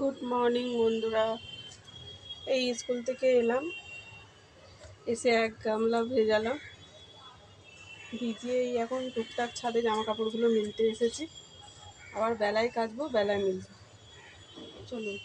Good morning বন্ধুরা। এই school থেকে এলাম। এসে এক গামলা ভেজালাম ভিজিয়েই এখন টুকটাক ছাদে জামা কাপড়গুলো মিলতে এসেছি। আবার বেলায় কাচবো, বেলায় মিলবো। চলুন।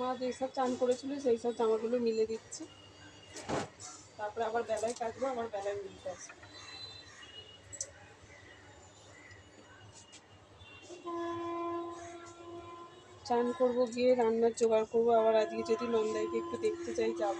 মা যেসব চান করেছিল, সেই সব জামাগুলো মিলে দিচ্ছি। তারপরে আবার বেলায় কাটবো আবার বেলায় মিলতে আসব চান করব, গিয়ে রান্নার জোগাড় করব। আবার আজকে যদি নন্দাইকে একটু দেখতে চাই যাব।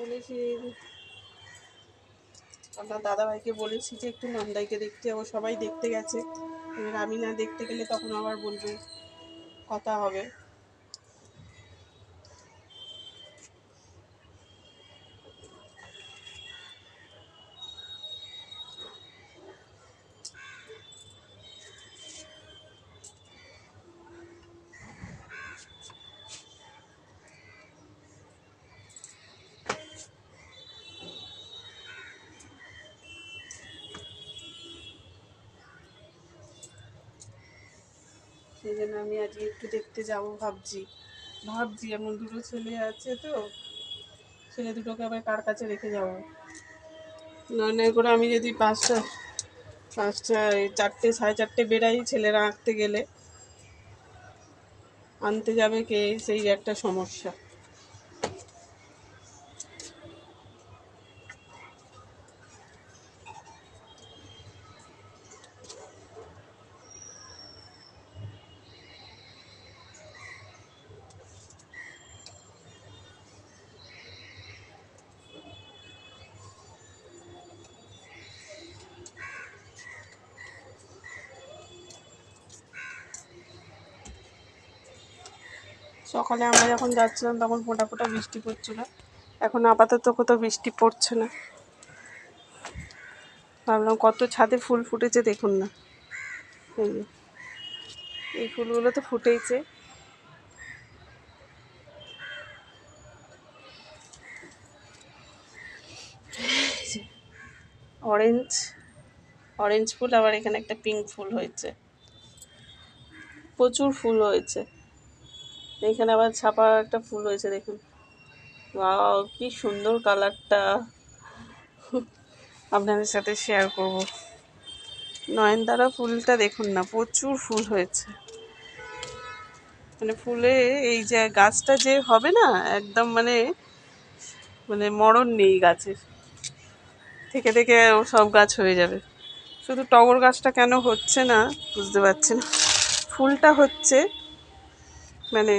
বলেছি আপনার দাদাভাইকে বলেছি যে একটু নন্দাইকে দেখতে যাব, সবাই দেখতে গেছে। এবার আমি না দেখতে গেলে তখন আবার বলবে, কথা হবে। সেই জন্য আমি আজকে একটু দেখতে যাব ভাবছি। ভাবছি এমন দুটো ছেলে আছে তো, ছেলে দুটোকে আবার কার কাছে রেখে যাব? নয় করে আমি যদি পাঁচটা পাঁচটা চারটে, সাড়ে চারটে বেড়াই ছেলেরা আঁকতে গেলে, আনতে যাবে কে? সেই একটা সমস্যা। সকালে আমরা যখন যাচ্ছিলাম তখন ফোঁটা ফোটা বৃষ্টি পড়ছিল। এখন আপাতত কোথাও বৃষ্টি পড়ছে না। ভাবলাম কত ছাদে ফুল ফুটেছে দেখুন না। এই এই ফুলগুলো তো ফুটেইছে। অরেঞ্জ অরেঞ্জ ফুল, আবার এখানে একটা পিঙ্ক ফুল হয়েছে। প্রচুর ফুল হয়েছে। এখানে আবার ছাপা একটা ফুল হয়েছে দেখুন। কি সুন্দর কালারটা। আপনাদের সাথে শেয়ার করব। নয়নতারা ফুলটা দেখুন না, প্রচুর ফুল হয়েছে। মানে ফুলে এই যে গাছটা যে হবে না, একদম মানে মানে মরণ নেই গাছের। থেকে থেকে ও সব গাছ হয়ে যাবে। শুধু টগর গাছটা কেন হচ্ছে না, বুঝতে পারছি না। ফুলটা হচ্ছে মানে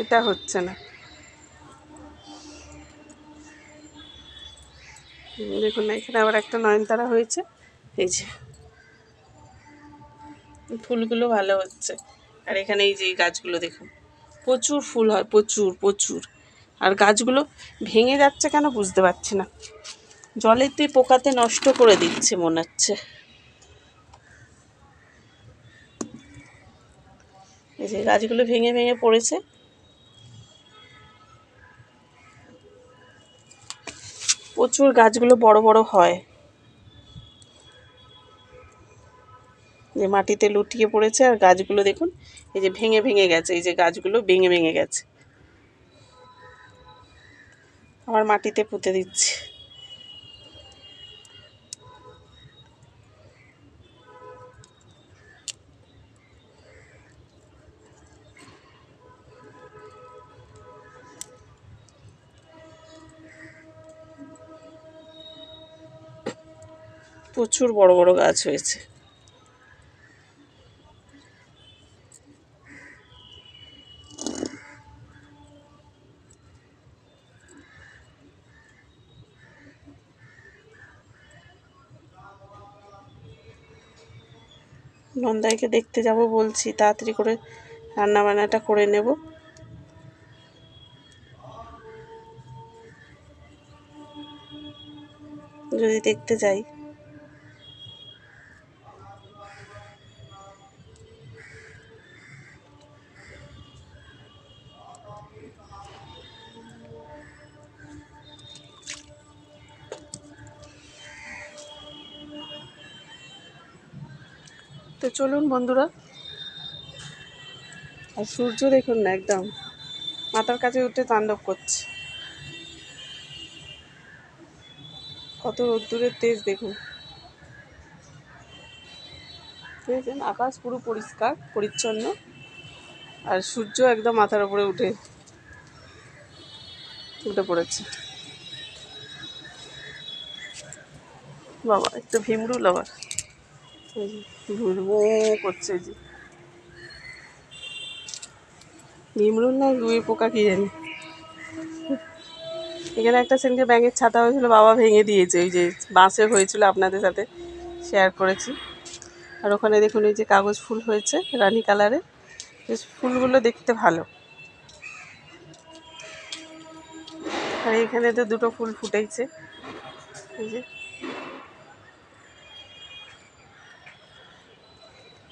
এটা হচ্ছে না। দেখুন এখানে আবার একটা নয়নতারা হয়েছে। এই যে ফুলগুলো ভালো হচ্ছে। আর এখানে এই যে গাছগুলো দেখুন, প্রচুর ফুল হয়, প্রচুর প্রচুর। আর গাছগুলো ভেঙে যাচ্ছে কেন বুঝতে পারছি না। জলেতে পোকাতে নষ্ট করে দিচ্ছে, মনে হচ্ছে। এই যে গাছগুলো ভেঙে ভেঙে পড়েছে। প্রচুর গাছগুলো বড় বড় হয়। যে মাটিতে লুটিয়ে পড়েছে আর গাছগুলো দেখুন, এই যে ভেঙে ভেঙে গেছে, এই যে গাছগুলো ভেঙে ভেঙে গেছে। আবার মাটিতে পুঁতে দিচ্ছি। প্রচুর বড় বড় গাছ হয়েছে। নন্দাইকে দেখতে যাব বলছি, তাড়াতাড়ি করে রান্না বান্নাটা করে নেব। যদি দেখতে যাই। তো চলুন বন্ধুরা। আর সূর্য দেখুন না, একদম। মাথার কাছে উঠে তাণ্ডব করছে। কত রোদ্দুরের তেজ দেখুন। আকাশ পুরো পরিষ্কার, পরিচ্ছন্ন। আর সূর্য একদম মাথার উপরে উঠে উঠে পড়েছে। বাবা, একটু ভিমরুল আবার ঘুরবো করছে যে। ভীমরুল না রুই পোকা কি জানি? এখানে একটা সেদিনকে ব্যাঙের ছাতা হয়েছিল, বাবা ভেঙে দিয়েছে। ওই যে বাঁশে হয়েছিল আপনাদের সাথে শেয়ার করেছি। আর ওখানে দেখুন, এই যে কাগজ ফুল হয়েছে, রানী কালারে। ফুলগুলো দেখতে ভালো। আর এখানে তো দুটো ফুল ফুটেছে এই যে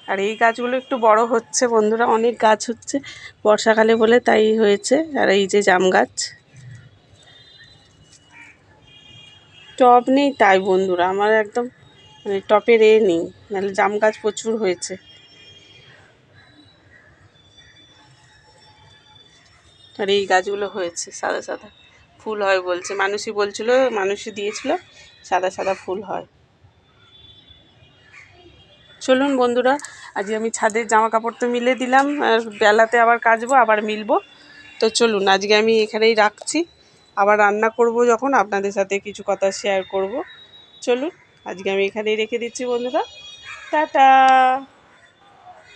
আর এই গাছগুলো একটু বড় হচ্ছে, বন্ধুরা অনেক গাছ হচ্ছে, বর্ষাকালে বলে তাই হয়েছে। আর এই যে জাম গাছ। টব নেই তাই, বন্ধুরা, আমার একদম মানে টপের এ নেই, নাহলে জাম গাছ প্রচুর হয়েছে। আর এই গাছগুলো হয়েছে, সাদা সাদা ফুল হয় বলছে। মানুষই বলছিল, মানুষই দিয়েছিল, সাদা সাদা ফুল হয়। চলুন, বন্ধুরা আজকে আমি ছাদের জামা কাপড় তো মিলে দিলাম বেলাতে আবার কাচবো, আবার মিলবো। তো চলুন, আজকে আমি এখানেই রাখছি। আবার রান্না করব যখন, আপনাদের সাথে কিছু কথা শেয়ার করব। চলুন, আজকে আমি এখানেই রেখে দিচ্ছি বন্ধুরা। টাটা!